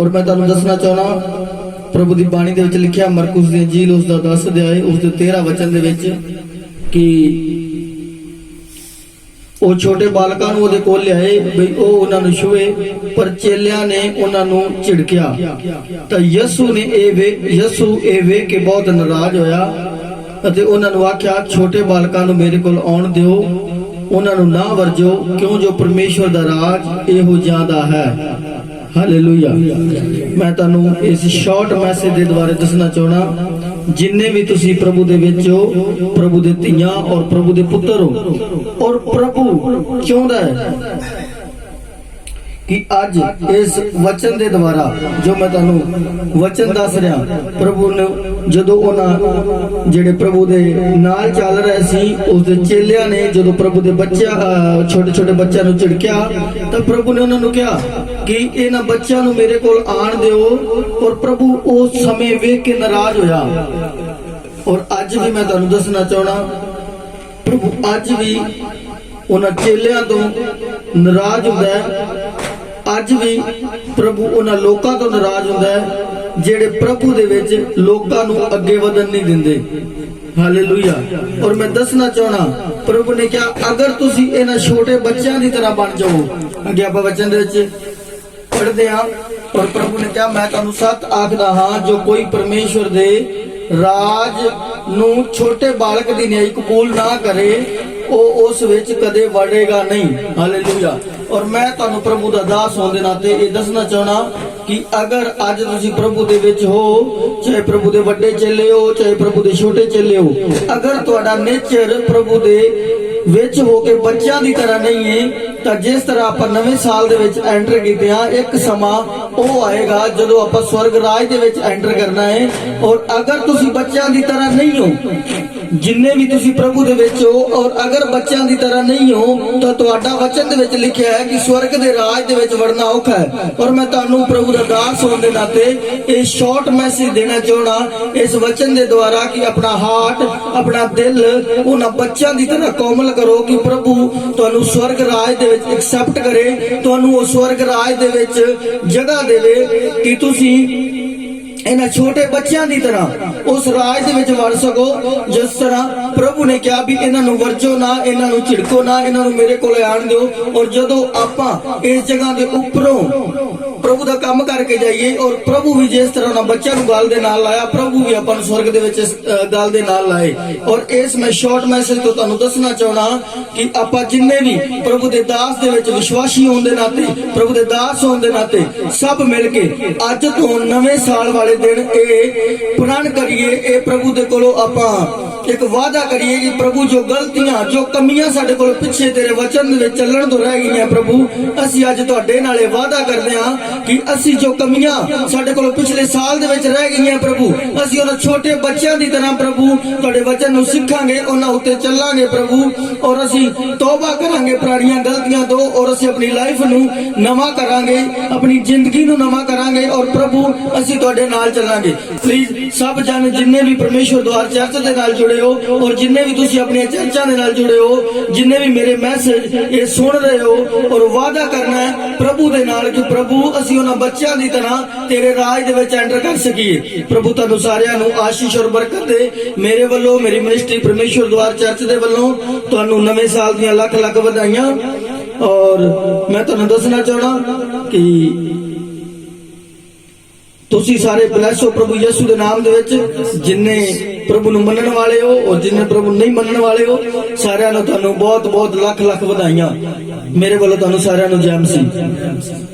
ਔਰ ਮੈਂ ਤੁਹਾਨੂੰ ਦੱਸਣਾ ਚਾਹਣਾ ਪ੍ਰਭੂ ਦੀ ਬਾਣੀ ਦੇ ਵਿੱਚ ਲਿਖਿਆ ਮਰਕੁਸ ਦੀ ਇੰਜੀਲ ਉਸ ਦਾ 10 ਅਧਿਆਇ ਉਸ ਦੇ 13 ਵਚਨ ਦੇ ਵਿੱਚ ਕਿ ਉਹ ਛੋਟੇ ਬਾਲਕਾਂ ਨੂੰ ਉਹਦੇ ਕੋਲ ਲਿਆਏ ਵੀ ਉਹ ਉਹਨਾਂ ਨੂੰ ਛੂਏ, ਪਰ ਚੇਲਿਆਂ ਨੇ ਉਹਨਾਂ ਨੂੰ ਝਿੜਕਿਆ। ਤਾਂ ਯਸੂ ਨੇ ਇਹ ਵੇ, ਯਸੂ ਇਹ ਵੇ ਕੇ ਬਹੁਤ ਨਾਰਾਜ਼ ਹੋਇਆ ਅਤੇ ਉਹਨਾਂ ਨੂੰ ਆਖਿਆ, ਛੋਟੇ ਬਾਲਕਾਂ ਨੂੰ ਮੇਰੇ ਕੋਲ ਆਉਣ ਦਿਓ ਉਹਨਾਂ ਨੂੰ ਨਾ ਵਰਜੋ, ਕਿਉਂ ਜੋ ਪਰਮੇਸ਼ਵਰ ਦਾ ਰਾਜ ਇਹੋ ਜਿਹਾ ਹੈ। ਹਾਲੇਲੂਇਆ ਮੈਂ ਤੁਹਾਨੂੰ ਇਸ ਸ਼ਾਰਟ ਮੈਸੇਜ ਦੇ ਦੁਆਰਾ ਦੱਸਣਾ ਚਾਹਣਾ ਜਿੰਨੇ ਵੀ ਤੁਸੀਂ ਪ੍ਰਭੂ ਦੇ ਵਿੱਚ ਹੋ, ਪ੍ਰਭੂ ਦੇ ਧੀਆਂ ਔਰ ਪ੍ਰਭੂ ਦੇ ਪੁੱਤਰ ਹੋ, ਔਰ ਪ੍ਰਭੂ ਚਾਹੁੰਦਾ ਹੈ? ਕਿ ਅੱਜ ਇਸ ਵਚਨ ਦੇ ਦੁਆਰਾ ਜੋ ਮੈਂ ਤੁਹਾਨੂੰ ਵਚਨ ਦੱਸ ਰਿਹਾ, ਪ੍ਰਭੂ ਨੇ ਜਦੋਂ ਉਹਨਾਂ ਜਿਹੜੇ ਪ੍ਰਭੂ ਦੇ ਨਾਲ ਚੱਲ ਰਹੇ ਸੀ ਉਸ ਦੇ ਚੇਲਿਆਂ ਨੇ ਜਦੋਂ ਪ੍ਰਭੂ ਦੇ ਬੱਚਿਆਂ ਛੋਟੇ ਛੋਟੇ ਬੱਚਿਆਂ ਨੂੰ ਝਿੜਕਿਆ, ਤਾਂ ਪ੍ਰਭੂ ਨੇ ਉਹਨਾਂ ਨੂੰ ਕਿਹਾ ਕਿ ਇਹਨਾਂ ਬੱਚਿਆਂ ਨੂੰ ਮੇਰੇ ਕੋਲ ਆਣ ਦਿਓ ਔਰ ਪ੍ਰਭੂ ਉਸ ਸਮੇਂ ਵੇਖ ਕੇ ਨਾਰਾਜ਼ ਹੋਇਆ। ਔਰ ਅੱਜ ਵੀ ਮੈਂ ਤੁਹਾਨੂੰ ਦੱਸਣਾ ਚਾਹਣਾ ਪ੍ਰਭੂ ਅੱਜ ਵੀ ਉਹਨਾਂ ਚੇਲਿਆਂ ਤੋਂ ਨਾਰਾਜ਼ ਹੁੰਦਾ ਹੈ। ਅੱਜ ਵੀ ਪ੍ਰਭੂ ਉਹਨਾਂ ਲੋਕਾਂ ਤੋਂ ਨਾਰਾਜ਼ ਹੁੰਦਾ ਹੈ, ਜਿਹੜੇ ਪ੍ਰਭੂ ਦੇ ਵਿੱਚ ਲੋਕਾਂ ਨੂੰ ਅੱਗੇ ਵਧਣ ਨਹੀਂ ਦਿੰਦੇ। ਹਾਲੇਲੂਇਆ ਔਰ ਮੈਂ ਦੱਸਣਾ ਚਾਹਣਾ ਪ੍ਰਭੂ ਨੇ ਕਿਹਾ, ਅਗਰ ਤੁਸੀਂ ਇਹਨਾਂ ਛੋਟੇ ਬੱਚਿਆਂ ਦੀ ਤਰ੍ਹਾਂ ਬਣ ਜਾਓ, ਅੱਗੇ ਆਪਾਂ ਵਚਨ ਦੇ ਵਿੱਚ ਪੜ੍ਹਦੇ ਹਾਂ, ਔਰ ਪ੍ਰਭੂ ਨੇ ਕਿਹਾ, ਮੈਂ ਤੁਹਾਨੂੰ ਸੱਤ ਆਖਦਾ ਹਾਂ, ਜੋ ਕੋਈ ਪਰਮੇਸ਼ਵਰ ਦੇ ਰਾਜ ਨੂੰ ਛੋਟੇ ਬਾਲਕ ਦੀ ਨਿਆਈ ਕਬੂਲ ਨਾ ਕਰੇ ਉਹ ਉਸ ਵਿੱਚ ਕਦੇ ਵੜੇਗਾ ਨਹੀਂ। ਹਾਲੇਲੂਇਆ ਔਰ ਮੈਂ ਤੁਹਾਨੂੰ ਪ੍ਰਭੂ ਦਾ ਦਾਸ ਹੋਣ ਦੇ ਨਾਤੇ ਇਹ ਦੱਸਣਾ ਚਾਹਣਾ ਕਿ ਅਗਰ ਅੱਜ ਤੁਸੀਂ ਪ੍ਰਭੂ ਦੇ ਵਿੱਚ ਹੋ, ਚਾਹੇ ਪ੍ਰਭੂ ਦੇ ਵੱਡੇ ਚੇਲੇ ਹੋ, ਚਾਹੇ ਪ੍ਰਭੂ ਦੇ ਛੋਟੇ ਚੇਲੇ ਹੋ, ਅਗਰ ਤੁਹਾਡਾ ਨੇਚਰ ਪ੍ਰਭੂ ਦੇ ਵਿੱਚ ਹੋ ਕੇ ਬੱਚਿਆਂ ਦੀ ਤਰ੍ਹਾਂ ਨਹੀਂ ਹੈ, ਤਾਂ ਜਿਸ ਤਰ੍ਹਾਂ ਆਪਾਂ ਨਵੇਂ ਸਾਲ ਦੇ ਵਿੱਚ ਐਂਟਰ ਕੀਤੇ ਆ ਇੱਕ ਸਮਾਂ ਉਹ ਆਏਗਾ ਜਦੋਂ ਆਪਾਂ ਸਵਰਗ ਰਾਜ ਦੇ ਵਿੱਚ ਐਂਟਰ ਕਰਨਾ ਹੈ। ਔਰ ਅਗਰ ਤੁਸੀਂ ਬੱਚਿਆਂ ਦੀ ਤਰ੍ਹਾਂ ਨਹੀਂ ਹੋ ਜਿੰਨੇ ਵੀ ਤੁਸੀਂ ਪ੍ਰਭੂ ਦੇ ਵਿੱਚ ਹੋ ਔਰ ਅਗਰ ਬੱਚਿਆਂ ਦੀ ਤਰ੍ਹਾਂ ਨਹੀਂ ਹੋ, ਤਾਂ ਤੁਹਾਡਾ ਵਚਨ ਦੇ ਵਿੱਚ ਲਿਖਿਆ ਹੈ ਕਿ ਸਵਰਗ ਦੇ ਰਾਜ ਦੇ ਵਿੱਚ ਵੜਨਾ ਔਖਾ ਹੈ। ਔਰ ਮੈਂ ਤੁਹਾਨੂੰ ਪ੍ਰਭੂ ਦਾ ਦਾਸ ਹੋਣ ਦੇ ਨਾਤੇ ਇਹ ਸ਼ਾਰਟ ਮੈਸੇਜ ਦੇਣਾ ਚਾਹਣਾ ਇਸ ਵਚਨ ਦੇ ਦੁਆਰਾ ਕਿ ਆਪਣਾ ਹਾਰਟ ਆਪਣਾ ਦਿਲ, ਉਹਨਾਂ ਬੱਚਿਆਂ ਦੀ ਤਰ੍ਹਾਂ ਕੋਮਲ ਕਰੋ ਕਿ ਪ੍ਰਭੂ ਤੁਹਾਨੂੰ ਸਵਰਗ ਰਾਜ ਦੇ ਵਿੱਚ ਐਕਸੈਪਟ ਕਰੇ, ਤੁਹਾਨੂੰ ਉਹ ਸਵਰਗ ਰਾਜ ਦੇ ਵਿੱਚ ਜਗ੍ਹਾ ਦੇਵੇ ਕਿ ਤੁਸੀਂ ਇਹਨਾਂ ਛੋਟੇ ਬੱਚਿਆਂ ਦੀ ਤਰ੍ਹਾਂ, ਉਸ ਰਾਜ ਦੇ ਵਿੱਚ ਵੜ ਸਕੋ, ਜਿਸ ਤਰ੍ਹਾਂ ਪ੍ਰਭੂ ਨੇ ਕਿਹਾ ਵੀ ਇਹਨਾਂ ਨੂੰ ਵਰਜੋ ਨਾ, ਇਹਨਾਂ ਨੂੰ ਝਿੜਕੋ ਨਾ, ਇਹਨਾਂ ਨੂੰ ਮੇਰੇ ਕੋਲ ਆਣ ਦਿਓ। ਔਰ ਜਦੋਂ ਆਪਾਂ ਇਸ ਜਗ੍ਹਾ ਦੇ ਉੱਪਰੋਂ ਪ੍ਰਭੂ ਦਾ ਕੰਮ ਕਰਕੇ ਜਾਈਏ, ਔਰ ਪ੍ਰਭੂ ਵੀ ਜਿਸ ਤਰ੍ਹਾਂ ਉਹਨਾਂ ਬੱਚਿਆਂ ਨੂੰ ਗੱਲ ਦੇ ਨਾਲ ਲਾਇਆ, ਪ੍ਰਭੂ ਵੀ ਆਪਾਂ ਨੂੰ ਸਵਰਗ ਦੇ ਵਿੱਚ ਇਸ ਗੱਲ ਦੇ ਨਾਲ ਲਾਏ। ਔਰ ਇਸ ਮੈਂ ਸ਼ਾਰਟ ਮੈਸੇਜ ਤੋਂ ਤੁਹਾਨੂੰ ਦੱਸਣਾ ਚਾਹਣਾ ਕਿ ਆਪਾਂ ਜਿੰਨੇ ਵੀ ਪ੍ਰਭੂ ਦੇ ਦਾਸ ਦੇ ਵਿੱਚ ਵਿਸ਼ਵਾਸੀ ਹੋਣ ਦੇ ਨਾਤੇ, ਪ੍ਰਭੂ ਦੇ ਦਾਸ ਹੋਣ ਦੇ ਨਾਤੇ ਸਭ ਮਿਲ ਕੇ ਅੱਜ ਤੋਂ ਨਵੇਂ ਸਾਲ ਵਾਲੇ ਦਿਨ ਇਹ ਪ੍ਰਣ ਕਰੀਏ ਇਹ ਪ੍ਰਭੂ ਦੇ ਕੋਲੋਂ ਆਪਾਂ ਇੱਕ ਵਾਅਦਾ ਕਰੀਏ ਕਿ ਪ੍ਰਭੂ, ਜੋ ਗਲਤੀਆਂ, ਜੋ ਕਮੀਆਂ ਸਾਡੇ ਕੋਲ ਪਿੱਛੇ ਤੇਰੇ ਵਚਨ ਦੇ ਵਿੱਚ ਚੱਲਣ ਤੋਂ ਰਹਿ ਗਈਆਂ ਪ੍ਰਭੂ, ਅਸੀਂ ਅੱਜ ਤੁਹਾਡੇ ਨਾਲ ਇਹ ਵਾਅਦਾ ਕਰਦੇ ਹਾਂ ਕਿ ਅਸੀਂ ਜੋ ਕਮੀਆਂ ਸਾਡੇ ਕੋਲ ਪਿਛਲੇ ਸਾਲ ਦੇ ਵਿੱਚ ਰਹਿ ਗਈਆਂ ਪ੍ਰਭੂ, ਅਸੀਂ ਉਹਨਾਂ ਛੋਟੇ ਬੱਚਿਆਂ ਦੀ ਤਰ੍ਹਾਂ ਪ੍ਰਭੂ, ਤੁਹਾਡੇ ਵਚਨ ਨੂੰ ਸਿੱਖਾਂਗੇ, ਉਹਨਾਂ ਉੱਤੇ ਚੱਲਾਂਗੇ ਪ੍ਰਭੂ, ਔਰ ਅਸੀਂ ਤੌਬਾ ਕਰਾਂਗੇ ਪੁਰਾਣੀਆਂ ਗਲਤੀਆਂ ਤੋਂ, ਔਰ ਅਸੀਂ ਆਪਣੀ ਲਾਈਫ ਨੂੰ ਨਵਾਂ ਕਰਾਂਗੇ, ਆਪਣੀ ਜ਼ਿੰਦਗੀ ਨੂੰ ਨਵਾਂ ਕਰਾਂਗੇ, ਔਰ ਪ੍ਰਭੂ, ਅਸੀਂ ਤੁਹਾਡੇ ਨਾਲ ਚੱਲਾਂਗੇ। ਪਲੀਜ਼ ਸਭ ਜਨ ਜਿੰਨੇ ਵੀ ਪਰਮੇਸ਼ਵਰ ਦੁਆਰ ਚਰਚ ਦੇ ਨਾਲ ਜੁੜੇ ਹੋ ਔਰ ਜਿੰਨੇ ਵੀ ਤੁਸੀਂ ਆਪਣੀਆਂ ਚਰਚਾਂ ਦੇ ਨਾਲ ਜੁੜੇ ਹੋ, ਜਿੰਨੇ ਵੀ ਮੇਰੇ ਮੈਸੇਜ ਇਹ ਸੁਣ ਰਹੇ ਹੋ ਔਰ ਵਾਅਦਾ ਕਰਨਾ ਹੈ ਪ੍ਰਭੂ ਦੇ ਨਾਲ ਕਿ ਪ੍ਰਭੂ ਅਸੀਂ ਉਹਨਾਂ ਬੱਚਿਆਂ ਦੀ ਤਰ੍ਹਾਂ ਤੇਰੇ ਰਾਜ ਦੇ ਵਿੱਚ ਐਂਟਰ ਕਰ ਸਕੀਏ। ਪ੍ਰਭੂ ਤੁਹਾਨੂੰ ਸਾਰਿਆਂ ਨੂੰ ਆਸ਼ੀਸ਼ ਔਰ ਬਰਕਤ ਦੇ। ਮੇਰੇ ਵੱਲੋਂ, ਮੇਰੀ ਮਿਨਿਸਟਰੀ ਪਰਮੇਸ਼ਵਰ ਦੁਆਰ ਚਰਚ ਦੇ ਵੱਲੋਂ ਤੁਹਾਨੂੰ ਨਵੇਂ ਸਾਲ ਦੀਆਂ ਲੱਖ ਲੱਖ ਵਧਾਈਆਂ। ਔਰ ਮੈਂ ਤੁਹਾਨੂੰ ਦੱਸਣਾ ਚਾਹਣਾ ਕਿ ਤੁਸੀਂ ਸਾਰੇ ਬਲੈਸ ਹੋ ਪ੍ਰਭੂ ਯਿਸੂ ਦੇ ਨਾਮ ਦੇ ਵਿੱਚ। ਜਿੰਨੇ ਪ੍ਰਭੂ ਨੂੰ ਮੰਨਣ ਵਾਲੇ ਹੋ ਔਰ ਜਿੰਨੇ ਪ੍ਰਭੂ ਨਹੀਂ ਮੰਨਣ ਵਾਲੇ ਹੋ, ਸਾਰਿਆਂ ਨੂੰ ਤੁਹਾਨੂੰ ਬਹੁਤ ਬਹੁਤ ਲੱਖ ਲੱਖ ਵਧਾਈਆਂ। ਮੇਰੇ ਵੱਲੋਂ ਤੁਹਾਨੂੰ ਸਾਰਿਆਂ ਨੂੰ ਜੈ ਮਸੀਹ